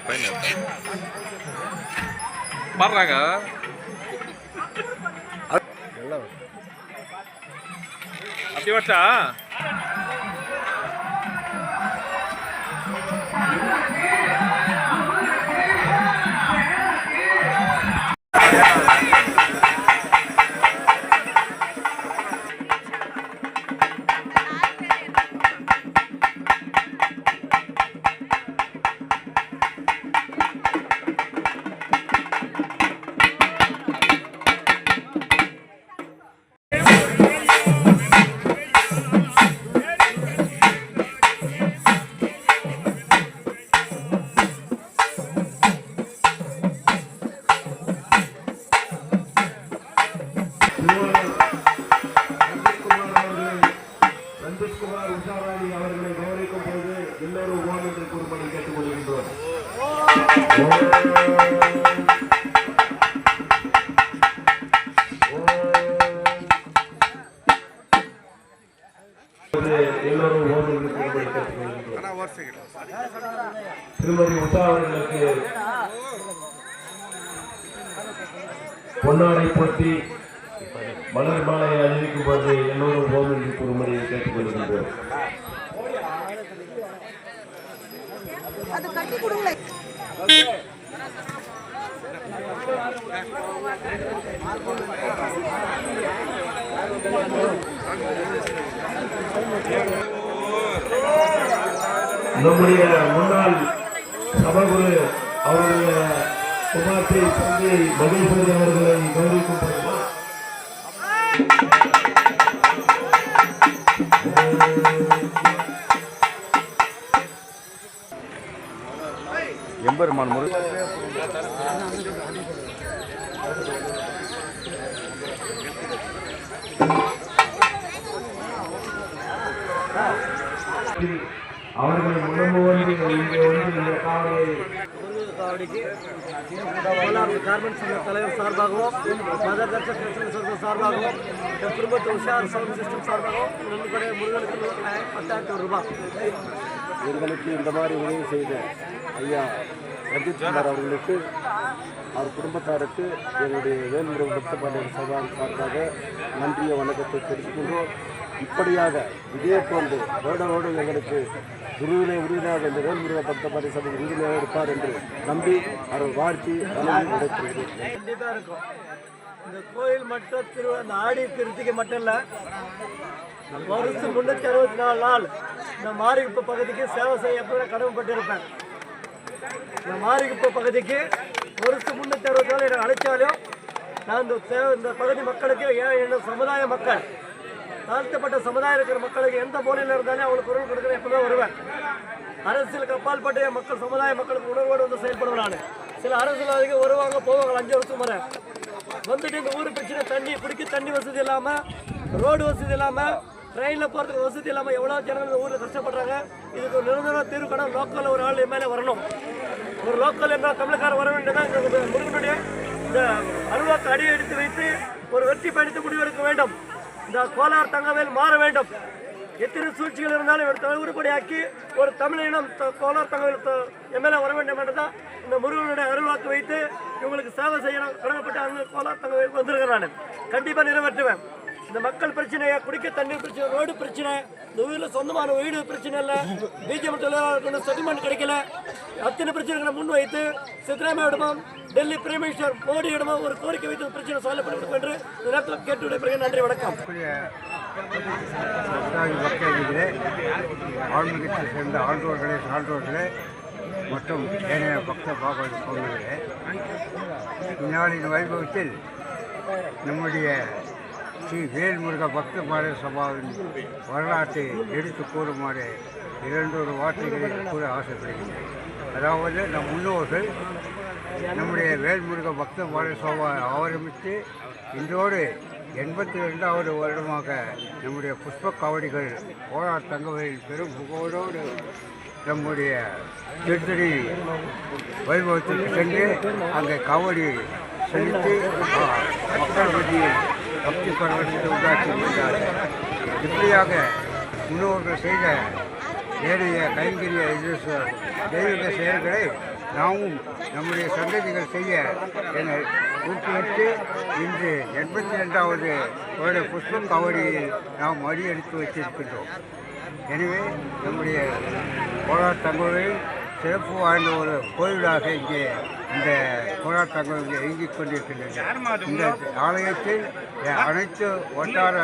இருக்குது ஃபைனல் மாறுறாங்க அப்படி வட்டா திருமதி உஷா அவர்களுக்கு பொன்னாடை போட்டி மலர் மாலை அணிவிக்கும் போது எல்லோரும் ஓம் என்று கூறும்படி கேட்டுக்கொள்கின்றோம் அது கட்டி கொடுங்களேன். நம்முடைய முன்னாள் சபகுரு அவருடைய குமார்த்தை தந்தை மகிழ்ச்சி அவர்களை கௌரவிக்கும் போது எம்பெருமான் முருகன் அவர்கள் முன்னமு வந்து இங்கே வந்து இந்த காவலை காவடிக்கு கோலார் கார்மெண்ட்ஸ் சங்க தலைவர் சார்பாகவும் மதர் தர்ஷன் பிரச்சனை சங்க சார்பாகவும் என் குடும்பத்து உஷார் சவுண்ட் சிஸ்டம் சார்பாகவும் ரெண்டு கடை முருகனுக்கு பத்தாயிரத்தி ரூபாய் எங்களுக்கு இந்த மாதிரி உதவி செய்த ஐயா ரஞ்சித் குமார் அவர்களுக்கு அவர் குடும்பத்தாருக்கு என்னுடைய வேல்முறை பக்த பாண்டியன் சார்பாக நன்றிய வணக்கத்தை தெரிவிக்கின்றோம் இப்படியாக இதே போன்று வருடோடு எங்களுக்கு குருவினை உறுதியாக இந்த வேல்முருகன் பக்த சபை உறுதியாக இருப்பார் என்று நம்பி அவர் வாழ்த்தி வணங்கி விடைபெறுகிறேன் இருக்கும். இந்த கோயில் மட்டும் திரு அந்த ஆடி திருத்திக்கு மட்டும் இல்லை வருஷம் முன்னூற்றி அறுபத்தி நாலு நாள் இந்த மாரிகுப்பை பகுதிக்கு சேவை செய்ய கடமைப்பட்டிருப்பேன். இந்த மாரிகுப்ப பகுதிக்கு வருஷம் முன்னூற்றி அறுபது நாள் எனக்கு அழைச்சாலும் நான் இந்த இந்த பகுதி மக்களுக்கு ஏன் சமுதாய மக்கள் தாழ்த்தப்பட்ட சமுதாயம் இருக்கிற மக்களுக்கு எந்த மூலையில் இருந்தாலும் அவங்களுக்கு குரல் கொடுக்குற எப்பவுமே வருவேன். அரசியலுக்கு அப்பாற்பட்ட மக்கள் சமுதாய மக்களுக்கு உணர்வோடு வந்து செயல்படுவேன் நான். சில அரசியல்வாதிகள் வருவாங்க போவாங்க அஞ்சு வருஷம் வரை வந்துட்டு இந்த ஊர் பிரச்சனை தண்ணி பிடிக்க தண்ணி வசதி இல்லாமல் ரோடு வசதி இல்லாமல் ட்ரெயினில் போகிறதுக்கு வசதி இல்லாமல் எவ்வளோ ஜனங்கள் ஊரில் கஷ்டப்படுறாங்க? இதுக்கு ஒரு நிரந்தர தீர்வு கடன் லோக்கலில் ஒரு ஆள் எம்எல்ஏ வரணும். ஒரு லோக்கல் எம்எல்ஏ தமிழக்காரர் வர வேண்டியதான் இந்த முருகனுடைய இந்த அருவாக்கு அடி எடுத்து வைத்து ஒரு வெற்றி பயணித்து முடிவெடுக்க வேண்டும். இந்த கோலார் தங்கவேல் மாற வேண்டும். எத்தனை சூழ்ச்சிகள் இருந்தாலும் இவர் உருப்படியாக்கி ஒரு தமிழினம் கோலார் தங்கவேல் எம்எல்ஏ வர வேண்டும் என்றுதான் இந்த முருகனுடைய அருள்வாக்கு வைத்து இவங்களுக்கு சேவை செய்யணும். கடமைப்பட்டு அங்கே கோலார் தங்கவேல் வந்திருக்கிறேன் நான். கண்டிப்பாக நிறைவேற்றுவேன். இந்த மக்கள் பிரச்சனையை குடிக்க தண்ணீர் பிரச்சனை ரோடு பிரச்சனை இந்த ஊரில் சொந்தமான வீடு பிரச்சனை இல்லை. பிஜேபி தொழிலாளர்களுக்கு செட்டில்மெண்ட் கிடைக்கல. அத்தனை பிரச்சனைகளை முன் வைத்து சித்தராமையிடமும் டெல்லி பிரைம் மினிஸ்டர் மோடியிடமும் ஒரு கோரிக்கை வைத்து பிரச்சனை சால்வ் பண்ணி என்று இந்த நேரத்தில் கேட்டு விடைபெறுகிறேன். நன்றி வணக்கம். பக்தாதி பக்தர்களே சேர்ந்த ஆண்டோர்களே சான்றோர்களே மற்றும் ஏனைய பக்த பாகவத இந்நாளின் வைபவத்தில் நம்முடைய ஸ்ரீ வேல்முருக பக்த மாரிய சபாவின் வரலாற்றை எடுத்து கூறுமாறு இரண்டொரு வார்த்தைகளை கூற ஆசைப்படுகிறேன் அதாவது நம் முன்னோர்கள் நம்முடைய வேல்முருக பக்த மாரிய சபா ஆரம்பித்து இன்றோடு எண்பத்தி ரெண்டாவது வருடமாக நம்முடைய புஷ்ப காவடிகள் போராட் தங்கவரில் பெரும் புகழோடு நம்முடைய திருத்தணி வைபவத்திற்கு சென்று அங்கே காவடி செலுத்தி மக்கள் மத்தியில் பக்தி பரவசத்தை உண்டாக்கி இருந்தார் இப்படியாக முன்னோர்கள் செய்த நேரிய கைங்கரிய இது தெய்வீக செயல்களை நாமும் நம்முடைய சந்ததிகள் செய்ய என ஊக்குவித்து இன்று எண்பத்தி ரெண்டாவது வருட புஷ்பம் கவரியில் நாம் அடியெடுத்து வைத்திருக்கின்றோம். எனவே நம்முடைய போராட்டங்களில் சிறப்பு வாய்ந்த ஒரு கோயிலாக இங்கே இந்த தங்கோவில் இயங்கிக் கொண்டிருக்கின்றது. இந்த ஆலயத்தில் அனைத்து வட்டார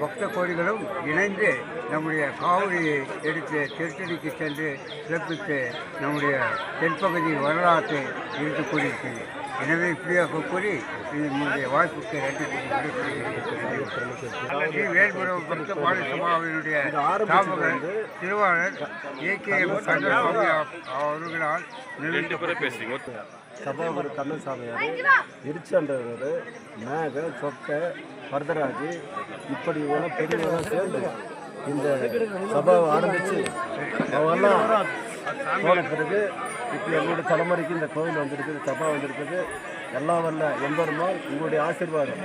பக்த கோடிகளும் இணைந்து நம்முடைய காவடியை எடுத்து திருத்தணிக்கு சென்று சிறப்பித்து நம்முடைய தென்பகுதி வரலாற்றை இருந்து கூறியிருக்கிறது எனவே இப்படியாக கூறி என்னுடைய வாய்ப்புக்கு. ஸ்ரீ வேல்புரம் பக்த பாடி சபாவினுடைய ஸ்தாபகர் திருவாளர் ஏ கே எம் கந்தசாமி அவர்களால். சபாபதி கண்ணசாமியார் இருச்சண்டவர் மேக சொக்க வரதராஜ் இப்படி எல்லாம் பெரியவங்க சேர்ந்து இந்த சபாவை ஆரம்பித்து அவெல்லாம் போன பிறகு இப்போ எங்களுடைய தலைமுறைக்கு இந்த கோவில் வந்திருக்குது சபா வந்திருக்குது. எல்லாம் வல்ல எம்பெருமாள் உங்களுடைய ஆசீர்வாதம்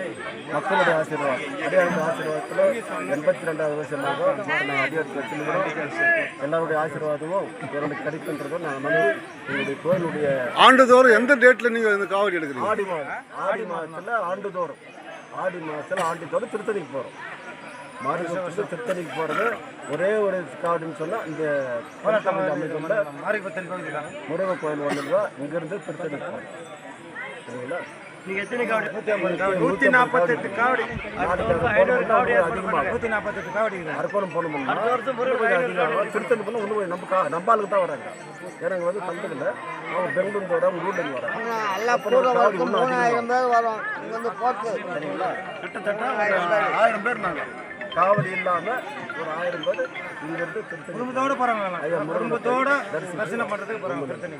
மக்களுடைய ஆசீர்வாதம். அடியாருடைய ஆசீர்வாதத்தில் எண்பத்தி ரெண்டாவது வருஷமாக நாங்கள் அடியாருக்கு வச்சிருக்கிறோம் எல்லாருடைய ஆசீர்வாதமும் எனக்கு கிடைக்கின்றதும் நான் மனு எங்களுடைய கோவிலுடைய ஆண்டுதோறும் எந்த டேட்ல நீங்க இந்த காவடி எடுக்கிறீங்க? ஆடி மாதம். ஆடி மாதத்தில் ஆண்டுதோறும். ஆடி மாதத்தில் ஆண்டுதோறும் திருத்தணிக்கு போகிறோம் மாரிசத்துக்கு திருத்தணிக்கு போகிறது ஒரே ஒரு காவடின்னு சொன்னால் இந்த பழத்தமிழ் அமைந்துள்ள முருகன் கோயில் ஒன்று தான் இங்கேருந்து திருத்தணிக்கு போகிறோம் சரிங்களா? நீங்க எத்தனை காவடி நூத்தி நாற்பத்தெட்டு காவடி நூத்தி நாற்பத்தெட்டு காவடி அதிகம் திருத்தணி ஒன்று நம்ம கா நம்ம ஆளுக்கு தான் வராங்க. ஏன்னா இங்கே வந்து தந்ததில்ல அவங்க பெங்களூர் வர ஊர்லேருந்து வராங்க. எல்லாம் கூட வரைக்கும் மூணாயிரம் பேர் வரும். இங்க வந்து சரிங்களா? கிட்டத்தட்ட ஆயிரம் பேர் நாங்க காவடி இல்லாமல் ஒரு ஆயிரம் பேர் இங்கேருந்து திருத்தணி குடும்பத்தோட முருகன் குடும்பத்தோட தரிசனம் பண்றதுக்கு போறாங்க திருத்தணி